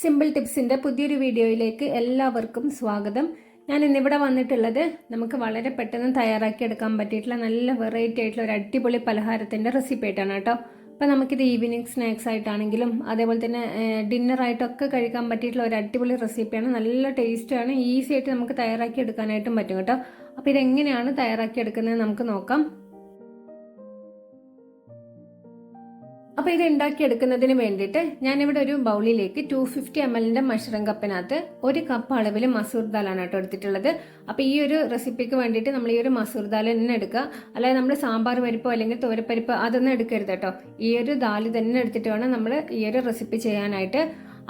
Simple ടിപ്സിന്റെ പുതിയൊരു വീഡിയോയിലേക്ക് എല്ലാവർക്കും സ്വാഗതം. ഞാൻ ഇന്നിവിടെ വന്നിട്ടുള്ളത് നമുക്ക് വളരെ പെട്ടെന്ന് തയ്യാറാക്കി എടുക്കാൻ പറ്റിയിട്ടുള്ള നല്ല വെറൈറ്റി ആയിട്ടുള്ള ഒരു അടിപൊളി പലഹാരത്തിന്റെ റെസിപ്പി ആയിട്ടാണ് കേട്ടോ. അപ്പോൾ നമുക്കിത് ഈവനിങ് സ്നാക്സ് ആയിട്ടാണെങ്കിലും അതേപോലെ തന്നെ ഡിന്നർ ആയിട്ടൊക്കെ കഴിക്കാൻ പറ്റിയിട്ടുള്ള ഒരു അടിപൊളി റെസിപ്പിയാണ് നല്ല ടേസ്റ്റാണ് ഈസി ആയിട്ട് നമുക്ക് തയ്യാറാക്കി എടുക്കാനായിട്ടും പറ്റും കേട്ടോ. അപ്പോൾ ഇതെങ്ങനെയാണ് തയ്യാറാക്കി എടുക്കുന്നത് നമുക്ക് നോക്കാം. അപ്പോൾ ഇത് ഉണ്ടാക്കിയെടുക്കുന്നതിന് വേണ്ടിയിട്ട് ഞാനിവിടെ ഒരു ബൗളിലേക്ക് ടു ഫിഫ്റ്റി എം എല്ലിന്റെ മഷ്റൂം കപ്പിനകത്ത് ഒരു കപ്പ് അളവിൽ മസൂർ ദാലാണ് കേട്ടോ എടുത്തിട്ടുള്ളത്. അപ്പോൾ ഈ ഒരു റെസിപ്പിക്ക് വേണ്ടിയിട്ട് നമ്മൾ ഈ ഒരു മസൂർ ദാൽ തന്നെ എടുക്കുക. അല്ലാതെ നമ്മൾ സാമ്പാർ പരിപ്പോ അല്ലെങ്കിൽ തോരപ്പരിപ്പ് അതൊന്നും എടുക്കരുത് കേട്ടോ. ഈ ഒരു ദാൽ തന്നെ എടുത്തിട്ട് വേണം നമ്മൾ ഈ ഒരു റെസിപ്പി ചെയ്യാനായിട്ട്.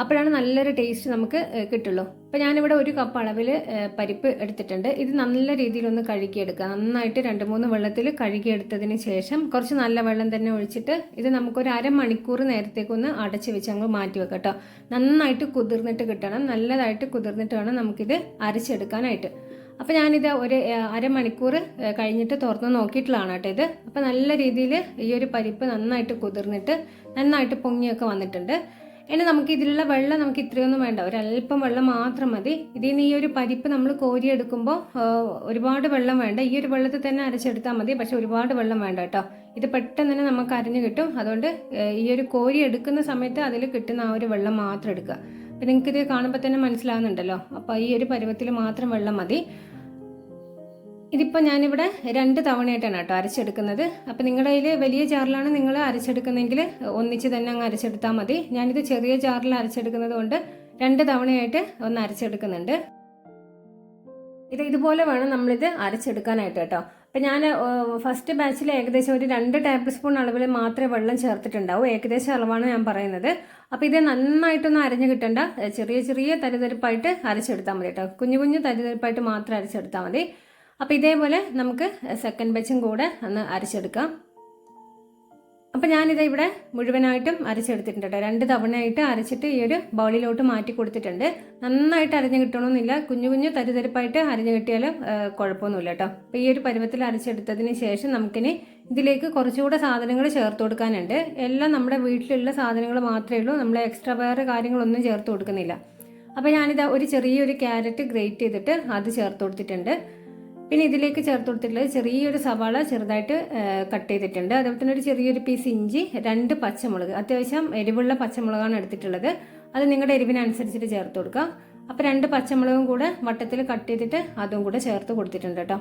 അപ്പോഴാണ് നല്ലൊരു ടേസ്റ്റ് നമുക്ക് കിട്ടുള്ളൂ. അപ്പോൾ ഞാനിവിടെ ഒരു കപ്പ് അളവിൽ പരിപ്പ് എടുത്തിട്ടുണ്ട്. ഇത് നല്ല രീതിയിലൊന്ന് കഴുകിയെടുക്കുക. നന്നായിട്ട് രണ്ട് മൂന്ന് വെള്ളത്തിൽ കഴുകിയെടുത്തതിന് ശേഷം കുറച്ച് നല്ല വെള്ളം തന്നെ ഒഴിച്ചിട്ട് ഇത് നമുക്കൊരു അരമണിക്കൂർ നേരത്തേക്കൊന്ന് അടച്ച് വെച്ച് അങ്ങ് മാറ്റി വെക്കാം കേട്ടോ. നന്നായിട്ട് കുതിർന്നിട്ട് കിട്ടണം. നല്ലതായിട്ട് കുതിർന്നിട്ട് വേണം നമുക്കിത് അരച്ചെടുക്കാനായിട്ട്. അപ്പോൾ ഞാനിത് ഒരു അരമണിക്കൂർ കഴിഞ്ഞിട്ട് തുറന്ന് നോക്കിയിട്ടുള്ളതാണ് കേട്ടോ ഇത്. അപ്പോൾ നല്ല രീതിയിൽ ഈ ഒരു പരിപ്പ് നന്നായിട്ട് കുതിർന്നിട്ട് നന്നായിട്ട് പൊങ്ങിയൊക്കെ വന്നിട്ടുണ്ട്. ഇനി നമുക്ക് ഇതിലുള്ള വെള്ളം നമുക്ക് ഇത്രയൊന്നും വേണ്ട. ഒരല്പം വെള്ളം മാത്രം മതി. ഇതിൽ നിന്ന് ഈ ഒരു പരിപ്പ് നമ്മൾ കോരിയെടുക്കുമ്പോൾ ഒരുപാട് വെള്ളം വേണ്ട. ഈ ഒരു വെള്ളത്തിൽ തന്നെ അരച്ചെടുത്താൽ മതി. പക്ഷെ ഒരുപാട് വെള്ളം വേണ്ട കേട്ടോ. ഇത് പെട്ടെന്ന് തന്നെ നമുക്ക് അരഞ്ഞു കിട്ടും. അതുകൊണ്ട് ഈ ഒരു കോരി എടുക്കുന്ന സമയത്ത് അതിൽ കിട്ടുന്ന ആ ഒരു വെള്ളം മാത്രം എടുക്കുക. അപ്പം നിങ്ങൾക്കിത് കാണുമ്പോൾ തന്നെ മനസ്സിലാവുന്നുണ്ടല്ലോ. അപ്പോൾ ഈ ഒരു പരുവത്തിൽ മാത്രം വെള്ളം മതി. ഇതിപ്പോൾ ഞാനിവിടെ രണ്ട് തവണയായിട്ടാണ് കേട്ടോ അരച്ചെടുക്കുന്നത്. അപ്പോൾ നിങ്ങളുടെ കയ്യിൽ വലിയ ജാറിലാണ് നിങ്ങൾ അരച്ചെടുക്കുന്നതെങ്കിൽ ഒന്നിച്ച് തന്നെ അങ്ങ് അരച്ചെടുത്താൽ മതി. ഞാനിത് ചെറിയ ജാറിൽ അരച്ചെടുക്കുന്നത് കൊണ്ട് രണ്ട് തവണയായിട്ട് ഒന്ന് അരച്ചെടുക്കുന്നുണ്ട്. ഇത് ഇതുപോലെ വേണം നമ്മളിത് അരച്ചെടുക്കാനായിട്ട് കേട്ടോ. അപ്പം ഞാൻ ഫസ്റ്റ് ബാച്ചിൽ ഏകദേശം ഒരു രണ്ട് ടേബിൾ സ്പൂൺ അളവിൽ മാത്രമേ വെള്ളം ചേർത്തിട്ടുണ്ടാവും. ഏകദേശം അളവാണ് ഞാൻ പറയുന്നത്. അപ്പോൾ ഇത് നന്നായിട്ടൊന്നും അരഞ്ഞു കിട്ടണ്ട. ചെറിയ ചെറിയ തരിതരിപ്പായിട്ട് അരച്ചെടുത്താൽ മതി കേട്ടോ. കുഞ്ഞു കുഞ്ഞു തരിതരിപ്പായിട്ട് മാത്രം അരച്ചെടുത്താൽ മതി. അപ്പോൾ ഇതേപോലെ നമുക്ക് സെക്കൻഡ് ബച്ചും കൂടെ ഒന്ന് അരച്ചെടുക്കാം. അപ്പോൾ ഞാനിത് ഇവിടെ മുഴുവനായിട്ടും അരച്ചെടുത്തിട്ടുണ്ട് കേട്ടോ. രണ്ട് തവണയായിട്ട് അരച്ചിട്ട് ഈ ഒരു ബൗളിലോട്ട് മാറ്റി കൊടുത്തിട്ടുണ്ട്. നന്നായിട്ട് അരഞ്ഞു കിട്ടണമെന്നില്ല കുഞ്ഞു കുഞ്ഞു തരിതരിപ്പായിട്ട് അരഞ്ഞു കിട്ടിയാലും കുഴപ്പമൊന്നുമില്ല കേട്ടോ. അപ്പോൾ ഈ ഒരു പരുവത്തിൽ അരച്ചെടുത്തതിന് ശേഷം നമുക്കിനി ഇതിലേക്ക് കുറച്ചുകൂടെ സാധനങ്ങൾ ചേർത്ത് കൊടുക്കാനുണ്ട്. എല്ലാം നമ്മുടെ വീട്ടിലുള്ള സാധനങ്ങൾ മാത്രമേ ഉള്ളൂ. നമ്മൾ എക്സ്ട്രാ വേറെ കാര്യങ്ങളൊന്നും ചേർത്ത് കൊടുക്കുന്നില്ല. അപ്പോൾ ഞാനിത് ഒരു ചെറിയൊരു ക്യാരറ്റ് ഗ്രേറ്റ് ചെയ്തിട്ട് അത് ചേർത്ത് കൊടുത്തിട്ടുണ്ട്. പിന്നെ ഇതിലേക്ക് ചേർത്ത് കൊടുത്തിട്ടുള്ളത് ചെറിയൊരു സവാള ചെറുതായിട്ട് കട്ട് ചെയ്തിട്ടുണ്ട്. അതുപോലെ തന്നെ ഒരു ചെറിയൊരു പീസ് ഇഞ്ചി രണ്ട് പച്ചമുളക്. അത്യാവശ്യം എരിവുള്ള പച്ചമുളകാണ് എടുത്തിട്ടുള്ളത്. അത് നിങ്ങളുടെ എരിവിനനുസരിച്ചിട്ട് ചേർത്ത് കൊടുക്കുക അപ്പോൾ രണ്ട് പച്ചമുളകും കൂടെ വട്ടത്തിൽ കട്ട് ചെയ്തിട്ട് അതും കൂടെ ചേർത്ത് കൊടുത്തിട്ടുണ്ട് കേട്ടോ.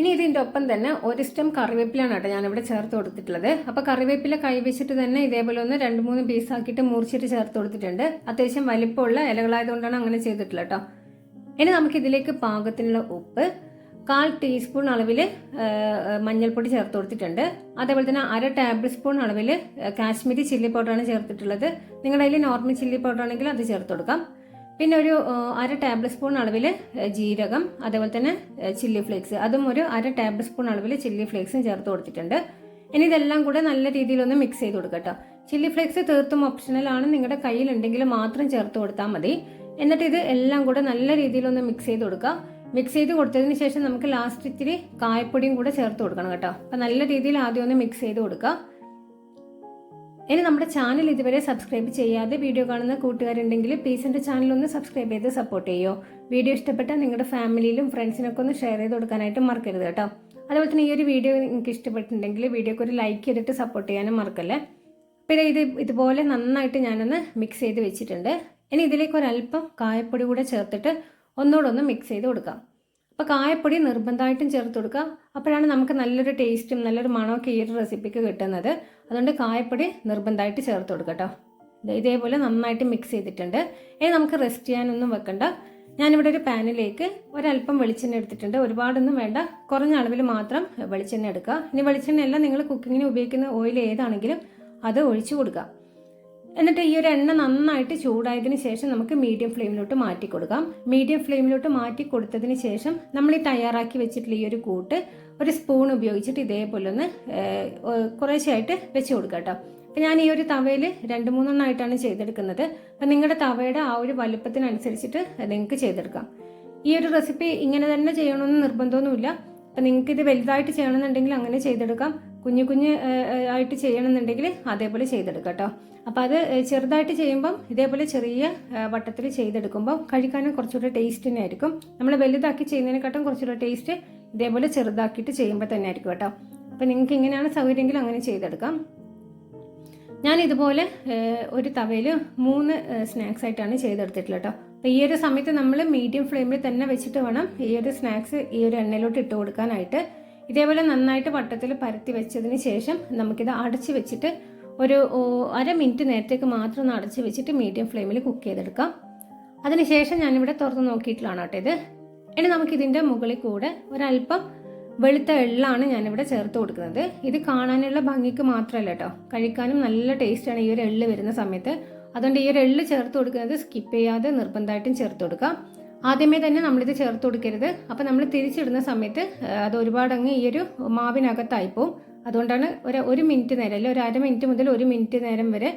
ഇനി ഇതിന്റെ ഒപ്പം തന്നെ ഒരു സ്റ്റം കറിവേപ്പിലാണ് കേട്ടോ ഞാനിവിടെ ചേർത്ത് കൊടുത്തിട്ടുള്ളത്. അപ്പോൾ കറിവേപ്പില കൈവച്ചിട്ട് തന്നെ ഇതേപോലെ ഒന്ന് രണ്ട് മൂന്ന് പീസാക്കിയിട്ട് മുറിച്ചിട്ട് ചേർത്ത് കൊടുത്തിട്ടുണ്ട്. അത്യാവശ്യം വലിപ്പമുള്ള ഇലകളായതുകൊണ്ടാണ് അങ്ങനെ ചെയ്തിട്ടുള്ളത് കേട്ടോ. ഇനി നമുക്ക് ഇതിലേക്ക് പാകത്തിനുള്ള ഉപ്പ് കാൽ ടീസ്പൂൺ അളവിൽ മഞ്ഞൾപ്പൊടി ചേർത്ത് കൊടുത്തിട്ടുണ്ട്. അതേപോലെ തന്നെ അര ടേബിൾ സ്പൂൺ അളവിൽ കാശ്മീരി ചില്ലി പൗഡറാണ് ചേർത്തിട്ടുള്ളത്. നിങ്ങളുടെ കയ്യിൽ നോർമൽ ചില്ലി പൗഡർ ആണെങ്കിൽ അത് ചേർത്ത് കൊടുക്കാം. പിന്നെ ഒരു അര ടേബിൾ സ്പൂൺ അളവിൽ ജീരകം അതേപോലെ തന്നെ ചില്ലി ഫ്ലേക്സ് അതും ഒരു അര ടേബിൾ സ്പൂൺ അളവിൽ ചില്ലി ഫ്ലേക്സും ചേർത്ത് കൊടുത്തിട്ടുണ്ട്. ഇനി ഇതെല്ലാം കൂടെ നല്ല രീതിയിലൊന്ന് മിക്സ് ചെയ്ത് കൊടുക്കട്ടോ. ചില്ലി ഫ്ലേക്സ് തീർത്തും ഓപ്ഷണൽ ആണ്. നിങ്ങളുടെ കയ്യിലുണ്ടെങ്കിൽ മാത്രം ചേർത്ത് കൊടുത്താൽ മതി. എന്നിട്ട് ഇത് എല്ലാം കൂടെ നല്ല രീതിയിലൊന്ന് മിക്സ് ചെയ്ത് കൊടുക്കുക മിക്സ് ചെയ്ത് കൊടുത്തതിന് ശേഷം നമുക്ക് ലാസ്റ്റ് ഇത്തിരി കായപ്പൊടിയും കൂടെ ചേർത്ത് കൊടുക്കണം കേട്ടോ. അപ്പം നല്ല രീതിയിൽ ആദ്യം ഒന്ന് മിക്സ് ചെയ്ത് കൊടുക്കുക ഇനി നമ്മുടെ ചാനൽ ഇതുവരെ സബ്സ്ക്രൈബ് ചെയ്യാതെ വീഡിയോ കാണുന്ന കൂട്ടുകാരുണ്ടെങ്കിൽ പ്ലീസ് എന്റെ ചാനൽ ഒന്ന് സബ്സ്ക്രൈബ് ചെയ്ത് സപ്പോർട്ട് ചെയ്യുമോ വീഡിയോ ഇഷ്ടപ്പെട്ടാൽ നിങ്ങളുടെ ഫാമിലിയിലും ഫ്രണ്ട്സിനൊക്കെ ഒന്ന് ഷെയർ ചെയ്ത് കൊടുക്കാനായിട്ട് മറക്കരുത് കേട്ടോ. അതുപോലെ തന്നെ ഈ ഒരു വീഡിയോ നിങ്ങൾക്ക് ഇഷ്ടപ്പെട്ടിട്ടുണ്ടെങ്കിൽ വീഡിയോക്ക് ഒരു ലൈക്ക് ചെയ്തിട്ട് സപ്പോർട്ട് ചെയ്യാനും മറക്കല്ലേ. പിന്നെ ഇത് ഇതുപോലെ നന്നായിട്ട് ഞാനൊന്ന് മിക്സ് ചെയ്ത് വെച്ചിട്ടുണ്ട്. ഇനി ഇതിലേക്ക് ഒരല്പം കായപ്പൊടി കൂടെ ചേർത്തിട്ട് ഒന്നുകൂടെ ഒന്ന് മിക്സ് ചെയ്ത് കൊടുക്കാം. അപ്പോൾ കായപ്പൊടി നിർബന്ധമായിട്ടും ചേർത്ത് കൊടുക്കുക. അപ്പോഴാണ് നമുക്ക് നല്ലൊരു ടേസ്റ്റും നല്ലൊരു മണമൊക്കെ ഈ ഒരു റെസിപ്പിക്ക് കിട്ടുന്നത്. അതുകൊണ്ട് കായപ്പൊടി നിർബന്ധമായിട്ട് ചേർത്ത് കൊടുക്കുക കേട്ടോ ഇതേപോലെ നന്നായിട്ട് മിക്സ് ചെയ്തിട്ടുണ്ട്. ഇനി നമുക്ക് റെസ്റ്റ് ചെയ്യാനൊന്നും വെക്കണ്ട. ഞാനിവിടെ ഒരു പാനിലേക്ക് ഒരല്പം വെളിച്ചെണ്ണ എടുത്തിട്ടുണ്ട്. ഒരുപാടൊന്നും വേണ്ട. കുറഞ്ഞ അളവിൽ മാത്രം വെളിച്ചെണ്ണ എടുക്കുക. ഇനി വെളിച്ചെണ്ണയല്ല നിങ്ങൾ കുക്കിങ്ങിന് ഉപയോഗിക്കുന്ന ഓയിൽ ഏതാണെങ്കിലും അത് ഒഴിച്ചു കൊടുക്കുക. എന്നിട്ട് ഈ ഒരു എണ്ണ നന്നായിട്ട് ചൂടായതിനു ശേഷം നമുക്ക് മീഡിയം ഫ്ലെയിമിലോട്ട് മാറ്റി കൊടുക്കാം. മീഡിയം ഫ്ലെയിമിലോട്ട് മാറ്റി കൊടുത്തതിന് ശേഷം നമ്മൾ ഈ തയ്യാറാക്കി വെച്ചിട്ടുള്ള ഈ ഒരു കൂട്ട് ഒരു സ്പൂൺ ഉപയോഗിച്ചിട്ട് ഇതേപോലെ ഒന്ന് കുറേശ്ശായിട്ട് വെച്ച് കൊടുക്കാം കേട്ടോ. അപ്പം ഞാൻ ഈ ഒരു തവയിൽ രണ്ട് മൂന്നെണ്ണമായിട്ടാണ് ചെയ്തെടുക്കുന്നത്. അപ്പം നിങ്ങളുടെ തവയുടെ ആ ഒരു വലുപ്പത്തിനനുസരിച്ചിട്ട് നിങ്ങൾക്ക് ചെയ്തെടുക്കാം. ഈ ഒരു റെസിപ്പി ഇങ്ങനെ തന്നെ ചെയ്യണമെന്ന് നിർബന്ധമൊന്നുമില്ല. അപ്പം നിങ്ങൾക്ക് ഇത് വലുതായിട്ട് ചെയ്യണമെന്നുണ്ടെങ്കിൽ അങ്ങനെ ചെയ്തെടുക്കാം. കുഞ്ഞു കുഞ്ഞ് ആയിട്ട് ചെയ്യണമെന്നുണ്ടെങ്കിൽ അതേപോലെ ചെയ്തെടുക്കാം കേട്ടോ. അപ്പോൾ അത് ചെറുതായിട്ട് ചെയ്യുമ്പം ഇതേപോലെ ചെറിയ വട്ടത്തിൽ ചെയ്തെടുക്കുമ്പോൾ കഴിക്കാനും കുറച്ചുകൂടെ ടേസ്റ്റ് തന്നെ ആയിരിക്കും. നമ്മൾ വലുതാക്കി ചെയ്യുന്നതിനെക്കാട്ടും കുറച്ചുകൂടെ ടേസ്റ്റ് ഇതേപോലെ ചെറുതാക്കിയിട്ട് ചെയ്യുമ്പോൾ തന്നെ ആയിരിക്കും കേട്ടോ. അപ്പോൾ നിങ്ങൾക്ക് ഇങ്ങനെയാണ് സൗകര്യമെങ്കിൽ അങ്ങനെ ചെയ്തെടുക്കാം. ഞാൻ ഇതുപോലെ ഒരു തവയിൽ മൂന്ന് സ്നാക്സ് ആയിട്ടാണ് ചെയ്തെടുത്തിട്ടുള്ളത് കേട്ടോ. അപ്പോൾ ഈ ഒരു സമയത്ത് നമ്മൾ മീഡിയം ഫ്ലെയിമിൽ തന്നെ വെച്ചിട്ട് വേണം ഈ ഒരു സ്നാക്സ് ഈ ഒരു എണ്ണയിലോട്ട് ഇട്ട് കൊടുക്കാനായിട്ട്. ഇതേപോലെ നന്നായിട്ട് വട്ടത്തിൽ പരത്തി വെച്ചതിന് ശേഷം നമുക്കിത് അടച്ച് വെച്ചിട്ട് ഒരു അര മിനിറ്റ് നേരത്തേക്ക് മാത്രം ഒന്ന് അടച്ച് വെച്ചിട്ട് മീഡിയം ഫ്ലെയിമിൽ കുക്ക് ചെയ്തെടുക്കാം. അതിനുശേഷം ഞാനിവിടെ തുറന്ന് നോക്കിയിട്ടുള്ളതാണ് കേട്ടോ ഇത്. ഇനി നമുക്കിതിന്റെ മുകളിൽ കൂടെ ഒരല്പം വെളുത്ത എള്ളാണ് ഞാനിവിടെ ചേർത്ത് കൊടുക്കുന്നത്. ഇത് കാണാനുള്ള ഭംഗിക്ക് മാത്രമല്ല കേട്ടോ. കഴിക്കാനും നല്ല ടേസ്റ്റാണ് ഈ ഒരു എള്ള് വരുന്ന സമയത്ത്. അതുകൊണ്ട് ഈ ഒരു എള്ള് ചേർത്ത് കൊടുക്കുന്നത് സ്കിപ്പ് ചെയ്യാതെ നിർബന്ധമായിട്ടും ചേർത്ത് കൊടുക്കാം. ആദ്യമേ തന്നെ നമ്മളിത് ചേർത്ത് കൊടുക്കരുത്. അപ്പം നമ്മൾ തിരിച്ചിടുന്ന സമയത്ത് അത് ഒരുപാട് അങ്ങ് ഈ ഒരു മാവിനകത്തായി പോവും. അതുകൊണ്ടാണ് ഒരു ഒരു മിനിറ്റ് നേരം അല്ലെങ്കിൽ ഒരു അര മിനിറ്റ് മുതൽ ഒരു മിനിറ്റ് നേരം വരെ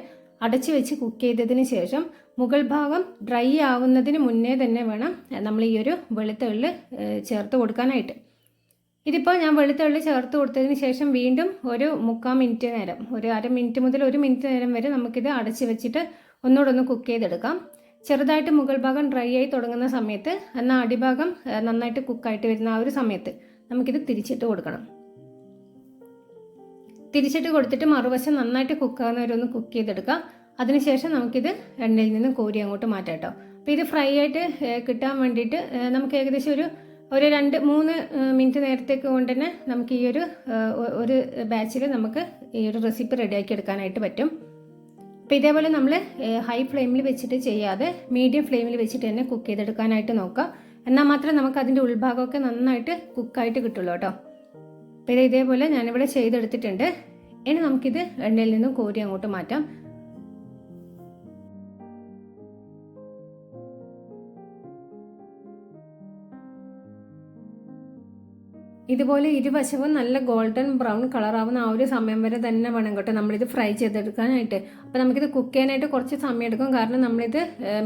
അടച്ചു വെച്ച് കുക്ക് ചെയ്തതിന് ശേഷം മുകൾ ഭാഗം ഡ്രൈ ആവുന്നതിന് മുന്നേ തന്നെ വേണം നമ്മൾ ഈ ഒരു വെളുത്തുള്ളി ചേർത്ത് കൊടുക്കാനായിട്ട്. ഇതിപ്പോൾ ഞാൻ വെളുത്തുള്ളി ചേർത്ത് കൊടുത്തതിന് ശേഷം വീണ്ടും ഒരു മുക്കാൽ മിനിറ്റ് നേരം ഒരു അര മിനിറ്റ് മുതൽ ഒരു മിനിറ്റ് നേരം വരെ നമുക്കിത് അടച്ചു വെച്ചിട്ട് ഒന്നുകൂടെ ഒന്ന് കുക്ക് ചെയ്തെടുക്കാം. ചെറുതായിട്ട് മുകൾ ഭാഗം ഡ്രൈ ആയി തുടങ്ങുന്ന സമയത്ത് എന്നാൽ അടിഭാഗം നന്നായിട്ട് കുക്കായിട്ട് വരുന്ന ആ ഒരു സമയത്ത് നമുക്കിത് തിരിച്ചിട്ട് കൊടുക്കണം. തിരിച്ചിട്ട് കൊടുത്തിട്ട് മറുവശം നന്നായിട്ട് കുക്കാകുന്നവരെ ഒന്ന് കുക്ക് ചെയ്തെടുക്കാം അതിനുശേഷം നമുക്കിത് എണ്ണയിൽ നിന്ന് കോരി അങ്ങോട്ട് മാറ്റാം കേട്ടോ. അപ്പോൾ ഇത് ഫ്രൈ ആയിട്ട് കിട്ടാൻ വേണ്ടിയിട്ട് നമുക്ക് ഏകദേശം ഒരു ഒരു രണ്ട് മൂന്ന് മിനിറ്റ് നേരത്തേക്ക് കൊണ്ട് തന്നെ നമുക്ക് ഈ ഒരു ഒരു ബാച്ചിൽ നമുക്ക് ഈ ഒരു റെസിപ്പി റെഡിയാക്കി എടുക്കാനായിട്ട് പറ്റും. അപ്പോൾ ഇതേപോലെ നമ്മൾ ഹൈ ഫ്ലെയിമിൽ വെച്ചിട്ട് ചെയ്യാതെ മീഡിയം ഫ്ലെയിമിൽ വെച്ചിട്ട് തന്നെ കുക്ക് ചെയ്തെടുക്കാനായിട്ട് നോക്കാം. എന്നാൽ മാത്രമേ നമുക്ക് അതിന്റെ ഉൾഭാഗമൊക്കെ നന്നായിട്ട് കുക്കായിട്ട് കിട്ടുള്ളൂ കേട്ടോ. അപ്പോൾ ഇത് ഇതേപോലെ ഞാനിവിടെ ചെയ്തെടുത്തിട്ടുണ്ട്. ഇനി നമുക്കിത് എണ്ണയിൽ നിന്നും കോരി അങ്ങോട്ട് മാറ്റാം. ഇതുപോലെ ഇരുവശവും നല്ല ഗോൾഡൻ ബ്രൗൺ കളർ ആവുന്ന ആ ഒരു സമയം വരെ തന്നെ വേണം കേട്ടോ നമ്മളിത് ഫ്രൈ ചെയ്തെടുക്കാനായിട്ട്. അപ്പോൾ നമുക്കിത് കുക്ക് ചെയ്യാനായിട്ട് കുറച്ച് സമയം എടുക്കും കാരണം നമ്മളിത്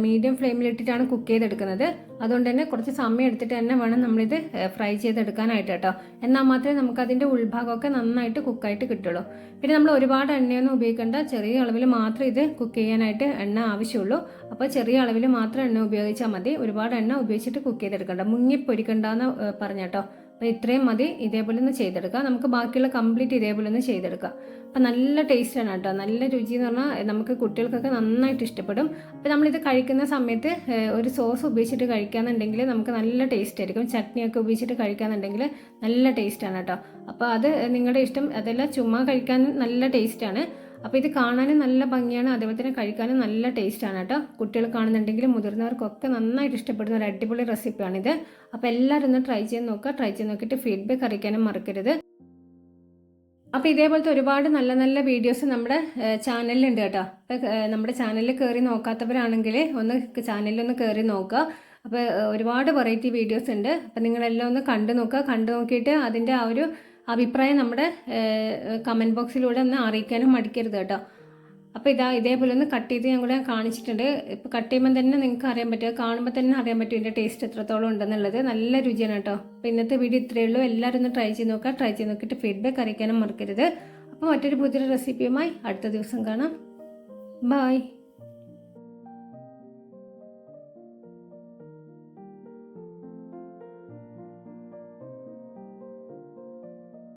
മീഡിയം ഫ്ലെയിമിൽ ഇട്ടിട്ടാണ് കുക്ക് ചെയ്തെടുക്കുന്നത്. അതുകൊണ്ട് തന്നെ കുറച്ച് സമയം എടുത്തിട്ട് തന്നെ വേണം നമ്മളിത് ഫ്രൈ ചെയ്തെടുക്കാനായിട്ട് കേട്ടോ. എന്നാൽ മാത്രമേ അതിന്റെ ഉൾഭാഗമൊക്കെ നന്നായിട്ട് കുക്കായിട്ട് കിട്ടുള്ളൂ. പിന്നെ നമ്മൾ ഒരുപാട് എണ്ണയൊന്നും ഉപയോഗിക്കേണ്ട. ചെറിയ അളവിൽ മാത്രം ഇത് കുക്ക് ചെയ്യാനായിട്ട് എണ്ണ ആവശ്യമുള്ളൂ. അപ്പോൾ ചെറിയ അളവിൽ മാത്രം എണ്ണ ഉപയോഗിച്ചാൽ മതി. ഒരുപാട് എണ്ണ ഉപയോഗിച്ചിട്ട് കുക്ക് ചെയ്തെടുക്കണ്ട. മുങ്ങിപ്പൊരിക്കണ്ടെന്ന് പറഞ്ഞേട്ടോ അപ്പോൾ ഇത്രയും മതി. ഇതേപോലെ ഒന്ന് ചെയ്തെടുക്കാം. നമുക്ക് ബാക്കിയുള്ള കംപ്ലീറ്റ് ഇതേപോലെ ഒന്ന് ചെയ്തെടുക്കാം. അപ്പം നല്ല ടേസ്റ്റാണ് കേട്ടോ. നല്ല രുചി എന്ന് പറഞ്ഞാൽ നമുക്ക് കുട്ടികൾക്കൊക്കെ നന്നായിട്ട് ഇഷ്ടപ്പെടും. അപ്പോൾ നമ്മളിത് കഴിക്കുന്ന സമയത്ത് ഒരു സോസ് ഉപയോഗിച്ചിട്ട് കഴിക്കാന്നുണ്ടെങ്കിൽ നമുക്ക് നല്ല ടേസ്റ്റ് ആയിരിക്കും. ചട്നിയൊക്കെ ഉപയോഗിച്ചിട്ട് കഴിക്കാന്നുണ്ടെങ്കിൽ നല്ല ടേസ്റ്റാണ് കേട്ടോ. അപ്പോൾ അത് നിങ്ങളുടെ ഇഷ്ടം. അതെല്ലാം ചുമ്മാ കഴിക്കാൻ നല്ല ടേസ്റ്റാണ് അപ്പോൾ ഇത് കാണാനും നല്ല ഭംഗിയാണ് അതേപോലെ തന്നെ കഴിക്കാനും നല്ല ടേസ്റ്റാണ് കേട്ടോ. കുട്ടികൾ കാണുന്നുണ്ടെങ്കിലും മുതിർന്നവർക്കൊക്കെ നന്നായിട്ട് ഇഷ്ടപ്പെടുന്ന ഒരു അടിപൊളി റെസിപ്പിയാണിത് അപ്പോൾ എല്ലാവരും ഒന്ന് ട്രൈ ചെയ്ത് നോക്കുക ട്രൈ ചെയ്ത് നോക്കിയിട്ട് ഫീഡ്ബാക്ക് അറിയിക്കാനും മറക്കരുത്. അപ്പോൾ ഇതേപോലത്തെ ഒരുപാട് നല്ല നല്ല വീഡിയോസ് നമ്മുടെ ചാനലിലുണ്ട് കേട്ടോ. അപ്പോൾ നമ്മുടെ ചാനലിൽ കയറി നോക്കാത്തവരാണെങ്കിൽ ഒന്ന് ചാനലിൽ ഒന്ന് കയറി നോക്കുക. അപ്പോൾ ഒരുപാട് വെറൈറ്റി വീഡിയോസ് ഉണ്ട്. അപ്പോൾ നിങ്ങളെല്ലാം ഒന്ന് കണ്ടു നോക്കുക. കണ്ടു നോക്കിയിട്ട് അതിന്റെ ആ ഒരു അഭിപ്രായം നമ്മുടെ കമന്റ് ബോക്സിലൂടെ ഒന്ന് അറിയിക്കാനും മടിക്കരുത് കേട്ടോ. അപ്പോൾ ഇതാ ഇതേപോലെ ഒന്ന് കട്ട് ചെയ്ത് ഞാൻ കൂടെ കാണിച്ചിട്ടുണ്ട്. ഇപ്പോൾ കട്ട് ചെയ്യുമ്പോൾ തന്നെ നിങ്ങൾക്ക് അറിയാൻ പറ്റും. കാണുമ്പോൾ തന്നെ അറിയാൻ പറ്റും ഇതിന്റെ ടേസ്റ്റ് എത്രത്തോളം ഉണ്ടെന്നുള്ളത്. നല്ല രുചിയാണ് കേട്ടോ. അപ്പോൾ ഇന്നത്തെ വീഡിയോ ഇത്രയേ ഉള്ളൂ. എല്ലാവരും ഒന്ന് ട്രൈ ചെയ്ത് നോക്കുക. ട്രൈ ചെയ്ത് നോക്കിയിട്ട് ഫീഡ്ബാക്ക് അറിയിക്കാനും മറക്കരുത്. അപ്പോൾ മറ്റൊരു പുതിയൊരു റെസിപ്പിയുമായി അടുത്ത ദിവസം കാണാം. ബായ്